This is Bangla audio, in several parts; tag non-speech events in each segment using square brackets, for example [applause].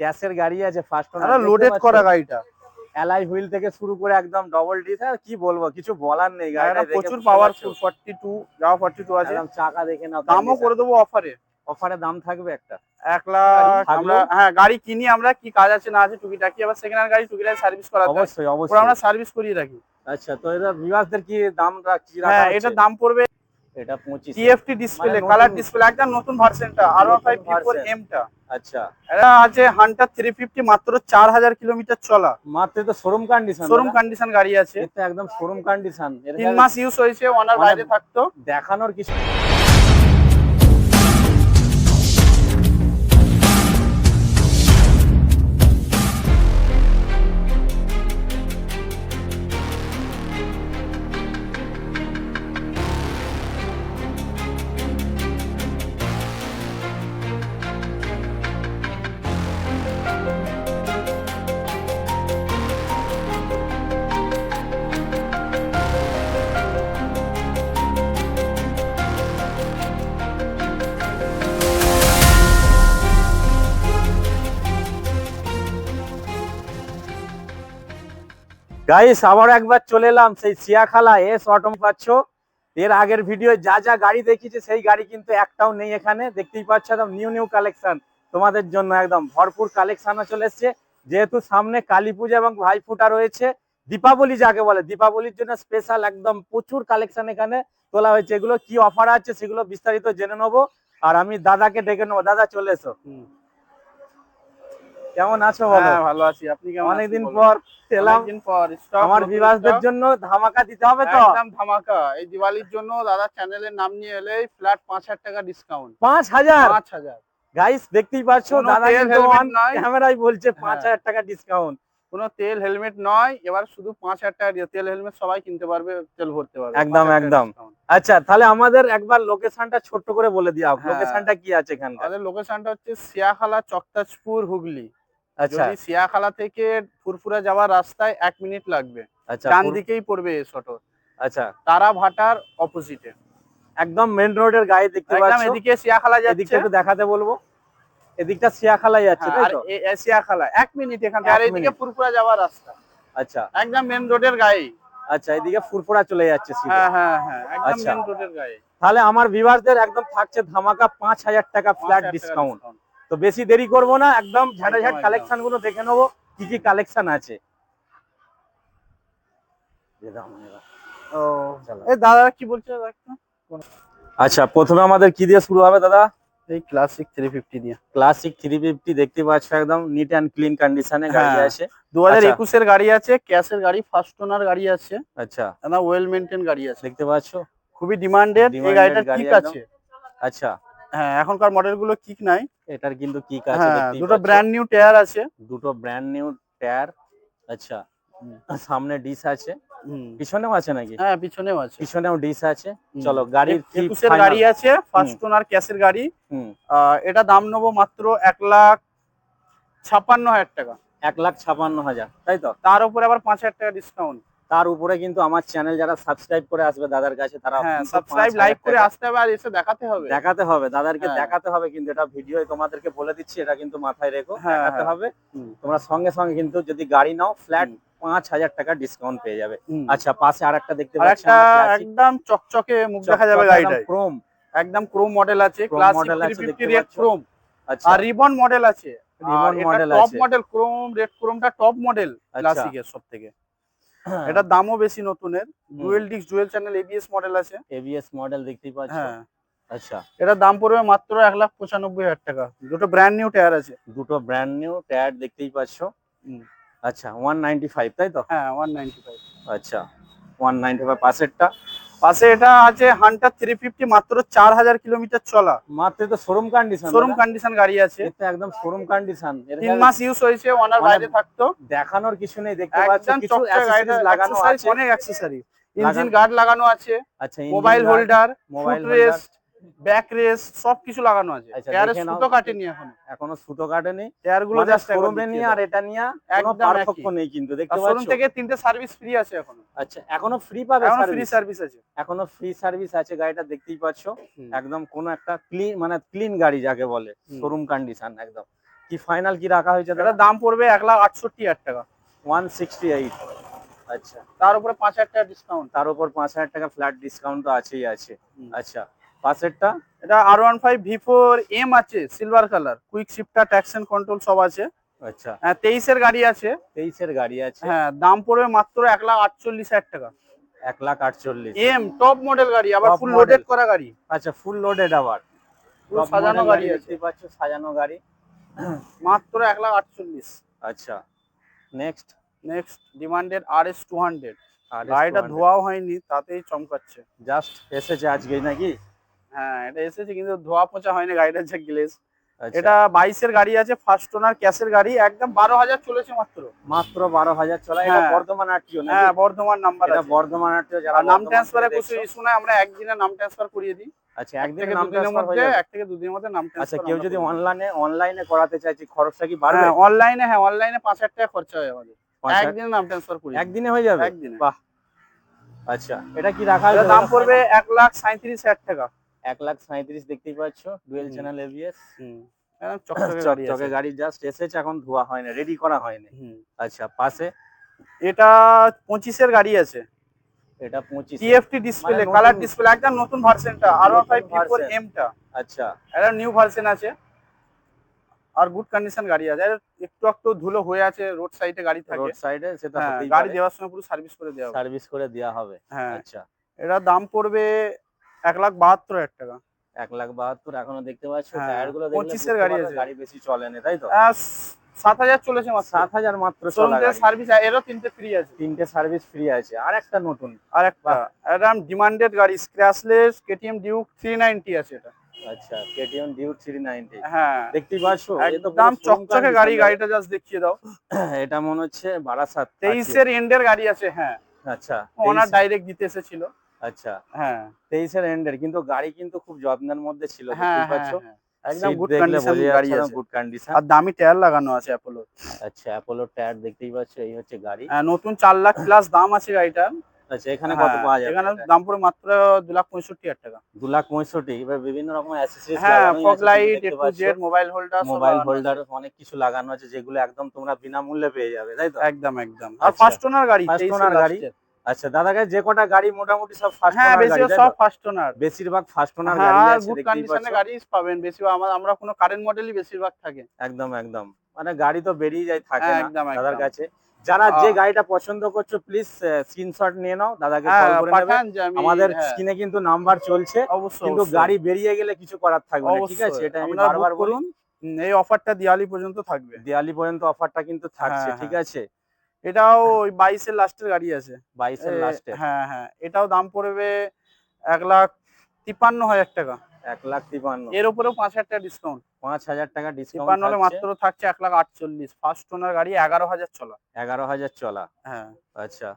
ক্যাশের গাড়ি আছে ফার্স্ট আরে লোডেড করা গাড়িটা। অ্যালাই হুইল থেকে শুরু করে একদম ডবল ডিস আর কি বলব কিছু বলার নেই গাড়িটা গাড়িটা প্রচুর পাওয়ারফুল ফর্টি টু যাওয়া ফর্টি টু আছে। একদম চাকা দেখে নাও দামও করে দেবো অফারে অফারে দাম থাকবে একটা। এক লাখ আমরা হ্যাঁ গাড়ি কিনি আমরা কি কাজ আছে না আছে টুকিটাকি আবার সেকেন্ড হ্যান্ড গাড়ি টুকিটাকি সার্ভিস করাতে হয়। অবশ্যই অবশ্যই আমরা সার্ভিস করিয়ে রাখি। আচ্ছা তো এটা ভিউয়ারদের কি দামটা কি রাখা হ্যাঁ? এটার দাম পড়বে এটা 25 টিএফটি ডিসপ্লে কালার ডিসপ্লে একদম নতুন ভার্সনটা আর ওয়ান ফাইভ নতুন ফোর এমটা আচ্ছা। এটা আছে হান্টার থ্রি ফিফটি মাত্র চার হাজার কিলোমিটার চলা। মাত্র তো শোরুম কন্ডিশন শোরুম কন্ডিশন গাড়ি আছে। এটা একদম শোরুম কন্ডিশন এর তিন মাস ইউজ হয়েছে ওনার মানে- বাইরে থাকতো। দেখানোর কিছু গাইস আবার একবার চলে এলাম সেই সিয়াখালা এস অটম পাচ্ছ। এর আগের ভিডিও যা যা গাড়ি দেখিয়েছে, সেই গাড়ি কিন্তু একটাও নেই এখানে। দেখতেই পাচ্ছ একদম নিউ নিউ কালেকশন তোমাদের জন্য একদম ভরপুর কালেকশনও চলে এসছে। যেহেতু সামনে কালী পূজা এবং ভাইফোঁটা রয়েছে, দীপাবলি যাকে বলে, দীপাবলির জন্য স্পেশাল একদম প্রচুর কালেকশন এখানে তোলা হয়েছে। এগুলো কি অফার আছে সেগুলো বিস্তারিত জেনে নেব। আর আমি দাদাকে ডেকে নেব। দাদা, চলে এসো। কেমন আছো বলো? হ্যাঁ ভালো আছি। আপনি কেমন অনেকদিন? পর এলাম অনেকদিন পর আমার বিবাসদের জন্য ধামাকা দিতে হবে তো? একদম ধামাকা। এই দিওয়ালির জন্য দাদা চ্যানেলের নাম নিয়ে এলেই ফ্ল্যাট পাঁচ হাজার টাকা ডিসকাউন্ট পাঁচ হাজার? পাঁচ হাজার। গাইস দেখতেই পাচ্ছ দাদা কিন্তু helmet ক্যামেরায় বলছে পাঁচ হ্যাঁ। হাজার টাকা ডিসকাউন্ট কোনো তেল হেলমেট নয়। এবার শুধু পাঁচ হাজার টাকা দিয়ে তেল হেলমেট সবাই কিনতে পারবে তেল ভরতে পারবে। একদম, একদম। আচ্ছা তাহলে আমাদের একবার লোকেশনটা ছোট্ট করে বলে দিও হ্যাঁ। লোকেশনটা কি আছে এখানকার? লোকেশনটা হচ্ছে সিয়াখালা চকতাজপুর হুগলি। যদি সিয়াখালা থেকে ফুরফুরা যাওয়ার রাস্তায় এক মিনিট লাগবে আচ্ছা ডান দিকেই পড়বে এই অটো আচ্ছা। তারা ভাটার অপোজিটে একদম মেন রোডের গায়ে দেখতে একদম পাচ্ছ? এদিকে সিয়াখালা যাচ্ছে। একটু দেখাতে বলব। এদিকটা সিয়াখালাই যাচ্ছে হ্যাঁ, তাই তো? এ- এ সিয়াখালা। এক মিনিট এখান থেকে আর এদিকে। ফুরফুরা যাওয়ার রাস্তা। আচ্ছা। একদম মেন রোডের গায়ে আচ্ছা এদিকে ফুরফুরা চলে যাচ্ছে। হ্যাঁ হ্যাঁ হ্যাঁ একদম আচ্ছা। মেন রোডের গায়ে। তাহলে আমার ভিউয়ারদের একদম থাকছে ধামাকা পাঁচ হাজার টাকা ফ্ল্যাট ডিসকাউন্ট। তো বেশি দেরি করব না একদম ঝাঁটা ঝাট কালেকশনগুলো দেখে নেব কি কি কালেকশন আছে। দাদা কি বলছে আচ্ছা প্রথমে আমাদের কি দিয়ে শুরু হবে দাদা? এই ক্লাসিক থ্রি ফিফটি দিয়ে। ক্লাসিক থ্রি ফিফটি দেখতে পাচ্ছ একদম নিট অ্যান্ড ক্লিন কন্ডিশনে গাড়ি। আছে। দু হাজার আচ্ছা। একুশের গাড়ি আছে ক্যাশের গাড়ি ফার্স্ট ওনার গাড়ি আছে। আচ্ছা। একদম ওয়েল মেনটেন গাড়ি আছে। দেখতে পাচ্ছ? খুবই ডিমান্ডেড এই Demanded গাড়িটার গাড়ি আছে। আচ্ছা। হ্যাঁ এখনকার মডেলগুলো কিক নাই। এটার কিন্তু কিক আছে হ্যাঁ দুটো ব্র্যান্ড নিউ টায়ার আছে। দুটো ব্র্যান্ড নিউ টায়ার আচ্ছা সামনে ডিস আছে। পিছনেও আছে নাকি? হ্যাঁ পিছনেও আছে। পিছনেও ডিস আছে। চলো গাড়ির একুশের গাড়ি আছে ফার্স্ট ওনার ক্যাশের গাড়ি। এটা দাম নেব মাত্র এক লাখ ছাপ্পান্ন হাজার টাকা। এক লাখ ছাপান্ন হাজার তাই তো? তার উপরে আবার পাঁচ হাজার টাকা ডিসকাউন্ট তার উপরে কিন্তু আমার চ্যানেল যারা সাবস্ক্রাইব করে আসবে দাদার কাছে তারা হ্যাঁ সাবস্ক্রাইব লাইক করে আসতে হবে আর এসে দেখাতে হবে। দেখাতে হবে দাদারকে হ্যাঁ। দেখাতে হবে কিন্তু এটা ভিডিও তোমাদেরকে বলে দিচ্ছি এটা কিন্তু মাথায় রেখো হ্যাঁ, দেখাতে হ্যাঁ। হবে তোমরা সঙ্গে সঙ্গে কিন্তু যদি গাড়ি নাও ফ্ল্যাট পাঁচ হাজার টাকা ডিসকাউন্ট পেয়ে যাবে। আচ্ছা পাশে আর একটা দেখতে পাচ্ছি একদম চকচকে মুখ দেখা যাবে গাড়িটায় ক্রোম একদম ক্রোম মডেল আছে ক্লাসিক model আছে, ক্রোম আচ্ছা। আর রিবন মডেল আছে। Ribbon model top model chrome red ক্রোমটা top model. ক্লাসিকের সব থেকে হ্যাঁ। এটার দামও বেশি নতুনের। Dual disc dual channel ABS model আছে। এবিএস মডেল দেখতেই পাচ্ছ? হ্যাঁ। আচ্ছা। এটার দাম পড়বে মাত্র এক লাখ পঁচানব্বই হাজার টাকা। দুটো ব্র্যান্ড নিউ টায়ার আছে। দুটো ব্র্যান্ড নিউ টায়ার দেখতেই পাচ্ছ। আচ্ছা ওয়ান নাইনটি ফাইভ তাই তো? হ্যাঁ ওয়ান নাইনটি ফাইভ আচ্ছা ওয়ান নাইনটি ফাইভ পাশেরটা। পাশে এটা আছে হান্টার থ্রি ফিফটি মাত্র চার হাজার কিলোমিটার চলা। মাত্র তো শোরুম কন্ডিশন শোরুম কন্ডিশন গাড়ি আছে। এটা একদম শোরুম কন্ডিশন তিন মাস ইউজ হয়েছে ওনার মানে বাইরে থাকতো। দেখানোর কিছু নেই দেখতে পাচ্ছেন একদম কিছু অ্যাক্সেসরিজ লাগানো আছে। অনেক অ্যাক্সেসরি ইঞ্জিন গার্ড লাগানো আছে। আচ্ছা mobile holder mobile rest back rest সব কিছু লাগানো আছে। আচ্ছা, দেখে নাও। সুতো কাটেনি এখন। এখনও সুতো কাটেনি। টায়ারগুলো জাস্ট শোরুমে নিয়ে আর এটা নিয়ে কোনো পার্থক্য নেই কিন্তু দেখতে শোরুম থেকে তিনটে সার্ভিস ফ্রি আছে এখন। আচ্ছা এখনও ফ্রি পাবে এখন ফ্রি সার্ভিস আছে। এখনও ফ্রি সার্ভিস আছে গাড়িটা দেখতেই পাচ্ছ। একদম কোন একটা ক্লিন মানে ক্লিন গাড়ি যাকে বলে শোরুম কন্ডিশন একদম। কি ফাইনাল কি রাখা হয়েছে এটা দাম পড়বে এক লাখ আটষট্টি হাজার টাকা। ওয়ান সিক্সটি এইট আচ্ছা। তার উপরে পাঁচ হাজার টাকা ডিসকাউন্ট তার উপর পাঁচ হাজার টাকা ফ্ল্যাট ডিসকাউন্ট তো আছেই আছে। আচ্ছা। পাশেরটা। এটা R one five V four M আছে silver colour quick shifter traction control সব আছে। আচ্ছা। হ্যাঁ তেইশের গাড়ি আছে। তেইশের গাড়ি আছে। হ্যাঁ দাম পড়বে মাত্র এক লাখ আটচল্লিশ হাজার টাকা। এক লাখ আটচল্লিশ। এম টপ মডেল গাড়ি আবার ফুল লোডেড করা গাড়ি। আচ্ছা ফুল লোডেড আবার। সাজানো গাড়ি আছে। পাচ্ছ সাজানো গাড়ি। মাত্র এক লাখ আটচল্লিশ। আচ্ছা next next demanded R S two hundred গাড়িটা ধোয়াও হয়নি তাতেই চমকাচ্ছে। জাস্ট এসেছে আজকে নাকি? হ্যাঁ এটা এসেছে কিন্তু ধোয়া পচা হয়নি গাড়িটার যে গ্লেজ আচ্ছা, এটা বাইশের গাড়ি আছে ফার্স্ট ওনার ক্যাশের গাড়ি একদম বারো হাজার চলেছে মাত্র। মাত্র বারো হাজার চলা হ্যাঁ। বর্ধমান আরটিও হ্যাঁ বর্ধমান নাম্বার আছে। বর্ধমান আরটিও যারা নাম ট্রান্সফারে কিছু ইস্যু নাই আমরা একদিনে নাম ট্রান্সফার করিয়ে দিই। আচ্ছা এক থেকে দুদিনের মধ্যে এক থেকে দুদিনের মধ্যে নাম আচ্ছা কেউ যদি অনলাইনে অনলাইনে করাতে চাইছি খরচটা কি বাড়বে? হ্যাঁ অনলাইনে হ্যাঁ অনলাইনে পাঁচ হাজার টাকা খরচা হয় আমাদের। একদিনে নাম ট্রান্সফার করি একদিনে হয়ে যাবে? একদিনে। বাহ। আচ্ছা এটা কি রাখা দাম পড়বে এক লাখ সাঁত্রিশ হাজার টাকা। এক লাখ সাঁত্রিশ দেখতেই পাচ্ছ ডুয়েল চ্যানেল এবিএস চকচকে [laughs] গাড়ি। জাস্ট এসেছে এখন ধোয়া হয়নি রেডি করা হয়নি। আচ্ছা পাশে। এটা পঁচিশের গাড়ি আছে। এটা পঁচিশ। টিএফটি ডিসপ্লে কালার ডিসপ্লে একদম নতুন ভার্সনটা আর ওয়ান ফাইভ নতুন ফোর। এমটা আচ্ছা। এটা নিউ ভার্সন আছে। আর গুড কন্ডিশন গাড়ি আছে। একটু একটু ধুলো হয়ে আছে রোড সাইডে গাড়ি থাকে। রোড সাইডে সেটা হ্যাঁ, গাড়ি দেওয়ার সময় পুরো সার্ভিস করে দেওয়া সার্ভিস করে দেওয়া হবে। হ্যাঁ। আচ্ছা। এটার দাম পড়বে এক লাখ বাহাত্তর হাজার টাকা। এক লাখ বাহাত্তর এখনও দেখতে পাচ্ছ? হ্যাঁ, টায়ারগুলো পঁচিশের গাড়ি আছে। গাড়ি বেশি চলে না তাই তো? সাত হাজার চলেছে মাত্র। সাত হাজার মাত্র গাড়ি। সার্ভিস এরও তিনটে ফ্রি আছে। তিনটে সার্ভিস ফ্রি আছে। আর একটা নতুন। আর একটা ডিমান্ডেড গাড়ি scratchless KTM Duke three ninety আছে এটা। আচ্ছা কেটিএম হ্যাঁ। দেখতেই পাচ্ছ? একদম চকচকে গাড়ি গাড়ি। গাড়িটা জাস্ট দেখিয়ে দাও। [clears throat] এটা মনে হচ্ছে বারাসাত এন্ডের গাড়ি আছে হ্যাঁ। আচ্ছা ওনার ডাইরেক্ট দিতে এসেছিল। আচ্ছা। হ্যাঁ। তেইশের এন্ডের কিন্তু গাড়ি কিন্তু খুব যত্নের মধ্যে ছিল হ্যাঁ হ্যাঁ, হ্যাঁ। একদম গুড কন্ডিশন গাড়ি আছে। গুড কন্ডিশন আর দামি টায়ার লাগানো আছে অ্যাপোলো আচ্ছা অ্যাপোলো টায়ার দেখতেই পাচ্ছ এই হচ্ছে গাড়ি। নতুন চার লাখ প্লাস দাম আছে গাড়িটার। আচ্ছা এখানে কত পাওয়া যাবে এখানে দাম মাত্র দু লাখ পঁয়ষট্টি হাজার টাকা। দু লাখ পঁয়ষট্টি এবার বিভিন্ন রকম অ্যাসেসরিজ হ্যাঁ fog light A to Z mobile holder mobile holder অনেক কিছু লাগানো আছে যেগুলো একদম তোমরা বিনামূল্যে পেয়ে যাবে তাই তো? একদম একদম। আর আচ্ছা। ফার্স্ট ওনার গাড়ি First 23 গাড়ি, last এর। আচ্ছা দাদা কাছে যে কটা গাড়ি মোটামুটি সব ফার্স্ট হ্যাঁ ওনার বেশি সব ফার্স্ট ওনার বেশিরভাগ ফার্স্ট ওনার হ্যাঁ গাড়ি আছে গুড কন্ডিশনে গাড়ি পাবেন বেশি আমরা কোনো কারেন্ট মডেলই বেশিরভাগ থাকে। একদম একদম। মানে গাড়ি তো বেরিয়ে যায় থাকে হ্যাঁ, না দাদার কাছে। যারা যে গাড়িটা পছন্দ করছ প্লিজ স্ক্রিনশট নিয়ে নাও দাদাকে কল হ্যাঁ করে নেবে। আমাদের হ্যাঁ, স্ক্রিনে কিন্তু নাম্বার চলছে কিন্তু গাড়ি বেরিয়ে গেলে কিছু করার থাকবে না ঠিক আছে? এটা আমি বারবার book বলি। করুন হুম, এই অফারটা দিওয়ালি পর্যন্ত থাকবে। দিওয়ালি পর্যন্ত অফারটা কিন্তু থাকছে হ্যাঁ, ঠিক হ্যাঁ। আছে? এটাও ওই বাইশের লাস্টের গাড়ি আছে। বাইশের লাস্টে হ্যাঁ হ্যাঁ। এটাও দাম পড়বে এক লাখ তিপ্পান্ন হাজার টাকা। এক লাখ তিপান্ন এর উপরেও পাঁচ হাজার টাকা ডিসকাউন্ট পাঁচ হাজার টাকা ডিসকাউন্ট তিপ্পান্ন মাত্র থাকছে এক লাখ আটচল্লিশ। ফার্স্ট ওনার গাড়ি এগারো হাজার চলা। এগারো হাজার চলা। হ্যাঁ। আচ্ছা।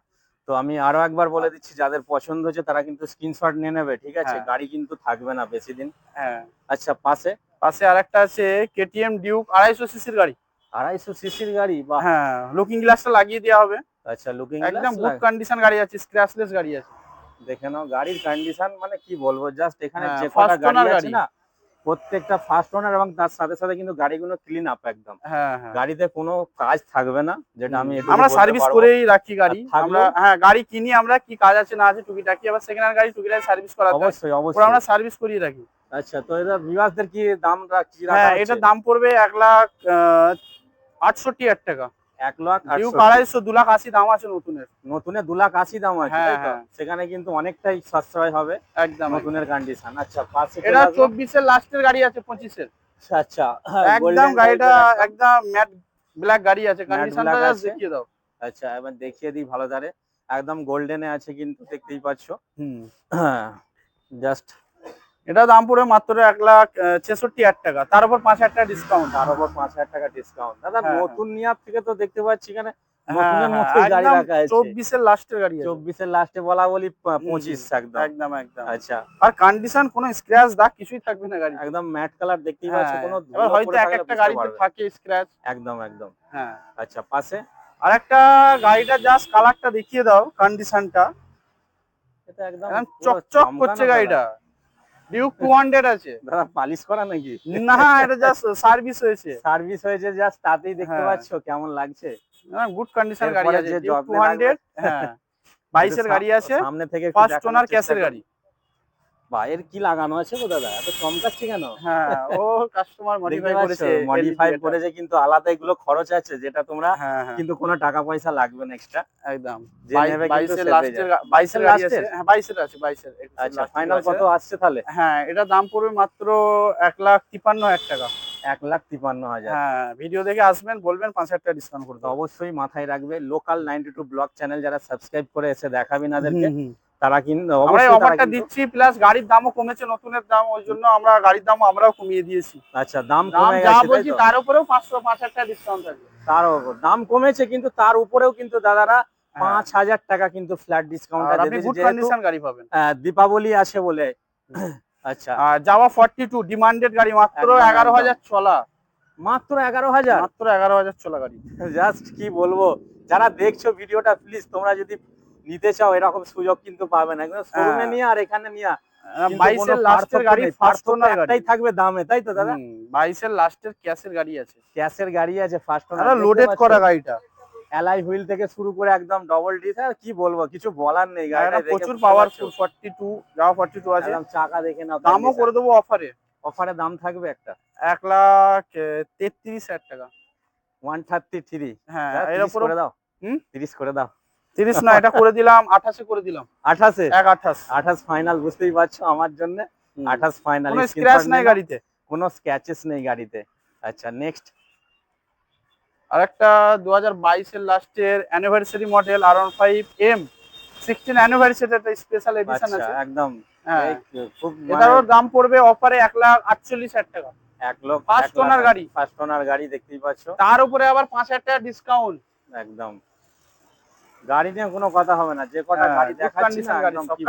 তো আমি আরও একবার বলে দিচ্ছি যাদের পছন্দ হচ্ছে তারা কিন্তু স্ক্রিনশট নিয়ে নেবে ঠিক আছে? হ্যাঁ। গাড়ি কিন্তু থাকবে না বেশি দিন। হ্যাঁ। আচ্ছা পাশে? পাশে আরেকটা আছে কেটিএম ডিউক আড়াইশো সিসির গাড়ি। আড়াইশো সিসির গাড়ি বা হ্যাঁ লুকিং গ্লাসটা লাগিয়ে দেওয়া হবে। আচ্ছা লুকিং একদম গুড কন্ডিশন গাড়ি আছে স্ক্র্যাচলেস গাড়ি আছে। দেখে নাও গাড়ির কন্ডিশন মানে কি বলব জাস্ট এখানে হ্যাঁ, যে কটা গাড়ি আছে না প্রত্যেকটা ফার্স্ট ওনার এবং তার সাথে সাথে কিন্তু গাড়িগুলো ক্লিন আপ একদম। হ্যাঁ হ্যাঁ। গাড়িতে কোনো কাজ থাকবে না যেটা আমি আমরা সার্ভিস করেই রাখি গাড়ি। আমরা হ্যাঁ গাড়ি কিনি আমরা কি কাজ আছে না আছে টুকিটাকি আবার সেকেন্ড হ্যান্ড গাড়ি টুকিটাকি সার্ভিস করা অবশ্যই অবশ্যই। আমরা সার্ভিস করিয়ে রাখি। আচ্ছা তো এটা বিভাগদের কি দামটা কি রাখা হ্যাঁ? এটার দাম পড়বে এক লাখ আটষট্টি হাজার টাকা। এক লাখ আড়াইশো দু লাখ আশি দাম আছে নতুনের। নতুনে দু লাখ আশি দাম আছে হ্যাঁ, হ্যাঁ। সেখানে কিন্তু অনেকটাই সাশ্রয় হবে একদম নতুনের কন্ডিশন আচ্ছা এটা চব্বিশের লাস্টের গাড়ি আছে পঁচিশের। আচ্ছা একদম গাড়িটা একদম ম্যাট ব্ল্যাক গাড়ি আছে। কন্ডিশনটা দেখিয়ে দাও। আচ্ছা এবার দেখিয়ে দিই ভালো ধারে। একদম গোল্ডেনে আছে কিন্তু দেখতেই পাচ্ছ। হুম। জাস্ট এটা দাম পড়বে মাত্র এক লাখ ছেষট্টি হাজার টাকা। তার উপর পাঁচ হাজার টাকা ডিসকাউন্ট তার উপর পাঁচ হাজার টাকা ডিসকাউন্ট দাদা হ্যাঁ, নতুন নিয়ার থেকে তো দেখতে পাচ্ছি এখানে হ্যাঁ গাড়ি চব্বিশের লাস্টের গাড়ি চব্বিশের লাস্টে বলা বলি পঁচিশ একদম। একদম একদম। আচ্ছা। আর কন্ডিশন কোনো স্ক্র্যাচ দাগ কিছুই থাকবে না গাড়ি একদম ম্যাট কালার দেখতেই পাচ্ছ হ্যাঁ, কোনো এবার হয়তো এক একটা গাড়িতে থাকে স্ক্র্যাচ একদম একদম। হ্যাঁ। আচ্ছা পাশে? আর একটা গাড়িটা জাস্ট কালারটা দেখিয়ে দাও কন্ডিশনটা এটা একদম চকচক করছে গাড়িটা। ডিউক টু হান্ড্রেড আছে। দাদা পালিশ করা নাকি? না এটা জাস্ট সার্ভিস হয়েছে। সার্ভিস হয়েছে জাস্ট তাতেই দেখতে হ্যাঁ। পাচ্ছ কেমন লাগছে। গুড কন্ডিশন গাড়ি আছে যে ডিউক টু যত্নে হান্ড্রেড হ্যাঁ। বাইশের একটু গাড়ি আছে সামনে থেকে ফার্স্ট ওনার ক্যাশের গাড়ি। বা এর কি লাগানো আছে গো দাদা? এত চমকাচ্ছে কেন? হ্যাঁ ও কাস্টমার মডিফাই করেছে মডিফাই করেছে কিন্তু আলাদা এগুলো খরচ আছে যেটা তোমরা হ্যাঁ হ্যাঁ। কিন্তু কোনো টাকা পয়সা লাগবে না এক্সট্রা একদম। যে নেবে কিন্তু লাস্টের বাইশের আছে লাস্টের? হ্যাঁ বাইশের আচ্ছা ফাইনাল কত আসছে তাহলে? হ্যাঁ এটা দাম পড়বে মাত্র এক লাখ তিপ্পান্ন হাজার টাকা। এক লাখ তিপান্ন হাজার। হ্যাঁ ভিডিও দেখে আসবেন বলবেন পাঁচ হাজার টাকা ডিসকাউন্ট করে তো দেবো। অবশ্যই মাথায় রাখবে। Local ninety two blog channel যারা সাবস্ক্রাইব করে এসে দেখাবি নাদেরকে হুম, হুম। তারা কিন্তু আমরা অবশ্যই অফারটা দিচ্ছি প্লাস গাড়ির দামও কমেছে নতুনের দাম ওই জন্য আমরা গাড়ির দাম আমরাও কমিয়ে দিয়েছি। আচ্ছা দাম কমে গেছে বলছি তার উপরেও পাঁচশো পাঁচ হাজার টাকা ডিসকাউন্ট থাকবে। তার ওপর দাম কমেছে কিন্তু তার উপরেও কিন্তু দাদারা হ্যাঁ। পাঁচ হাজার টাকা কিন্তু ফ্ল্যাট ডিসকাউন্ট আপনি গুড কন্ডিশন গাড়ি পাবেন। দীপাবলি আছে বলে। আচ্ছা। আর যাওয়া ফর্টি টু ডিমান্ডেড গাড়ি মাত্র একদম, এগারো একদম। হাজার চলা মাত্র এগারো হাজার? মাত্র এগারো হাজার চলা গাড়ি। জাস্ট কি বলব? যারা দেখছ ভিডিওটা প্লিজ তোমরা যদি নিতে চাও এরকম সুযোগ কিন্তু পাবে না। শোরুমে হ্যাঁ। নিয়ে আর এখানে নিয়ে বাইশের লাস্টের গাড়ি ফার্স্ট ওনার একটাই থাকবে দামে তাই তো দাদা? বাইশের লাস্টের ক্যাশের গাড়ি আছে। ক্যাশের গাড়ি আছে ফার্স্ট লোডেড করা গাড়িটা। অ্যালাই হুইল থেকে শুরু করে একদম ডবল কি বলব কিছু বলার নেই গাড়িটা প্রচুর পাওয়ারফুল আছে। একদম চাকা দেখে নাও দামও করে দেবো অফারে অফারে দাম থাকবে একটা। এক লাখ তেত্রিশ হাজার টাকা। ওয়ান থার্টি থ্রি হ্যাঁ এর উপরে করে দাও। হুম? তিরিশ করে দাও। তিরিশ না এটা করে দিলাম আঠাশে করে দিলাম। আঠাশে? এক আঠাশ। আঠাশ ফাইনাল বুঝতেই পারছ আমার জন্য? আঠাশ ফাইনাল কোনো স্ক্র্যাচ নাই গাড়িতে? কোনো স্ক্যাচেস নেই গাড়িতে। আচ্ছা নেক্সট আর একটা দু হাজার বাইশের লাস্টের anniversary model R one five M sixteen anniversary একটা স্পেশাল এডিশন আচ্ছা আছে। একদম। হ্যাঁ। এটারও দাম পড়বে অফারে এক লাখ আটচল্লিশ হাজার টাকা। এক লোক First owner গাড়ি। ফার্স্ট ওনার গাড়ি দেখতেই পাচ্ছো। তার উপরে আবার পাঁচ হাজার টাকা ডিসকাউন্ট একদম। গাড়ি নিয়ে কোনো কথা হবে না যে কটা গাড়ি দেখাচ্ছি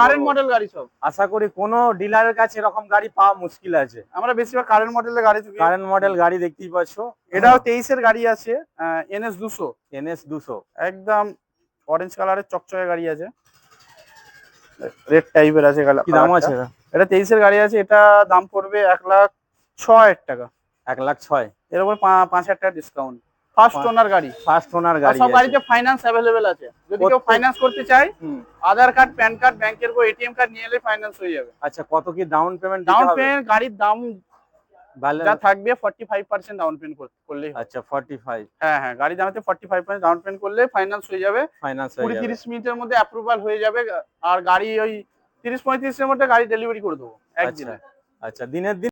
কারেন্ট মডেল গাড়ি সব আশা করি কোনো ডিলারের কাছে এরকম গাড়ি পাওয়া মুশকিল আছে। আমরা বেশিরভাগ কারেন্ট মডেলের গাড়ি কারেন্ট মডেল গাড়ি দেখতেই পাচ্ছো। এটাও তেইশের গাড়ি আছে এনএস দুশো। এনএস দুশো। একদম অরেঞ্জ কালারের চকচকে গাড়ি আছে। রেড টাইপের আছে কি দাম আছে এটা? তেইশের গাড়ি আছে এটা দাম পড়বে এক লাখ ছ হাজার টাকা। এক লাখ ছয়। এর উপর পাঁচ হাজার টাকা ডিসকাউন্ট ফার্স্ট ওনার গাড়ি। ফার্স্ট ওনার আর গাড়ি সব গাড়িতে ফাইন্যান্স অ্যাভেলেবেল আছে। যদি কেউ ফাইন্যান্স করতে চায় আধার কার্ড প্যান কার্ড ব্যাংকের বই এটিএম কার্ড নিয়ে এলে ফাইন্যান্স হয়ে যাবে। আচ্ছা কত কি ডাউন পেমেন্ট ডাউন পেমেন্ট গাড়ির দাম Balance- যা থাকবে forty five percent down payment করলেই হবে। আচ্ছা 45 হ্যাঁ হ্যাঁ গাড়ি দামেতে forty five percent down payment করলে ফাইন্যান্স হয়ে যাবে। ফাইনান্স হয়ে যাবে। তিরিশ মিনিটের মধ্যে অ্যাপ্রুভাল হয়ে যাবে আর গাড়ি ওই তিরিশ পঁয়ত্রিশের মধ্যে গাড়ি ডেলিভারি করে দেবো আচ্ছা একদিনে আচ্ছা দিনের দিন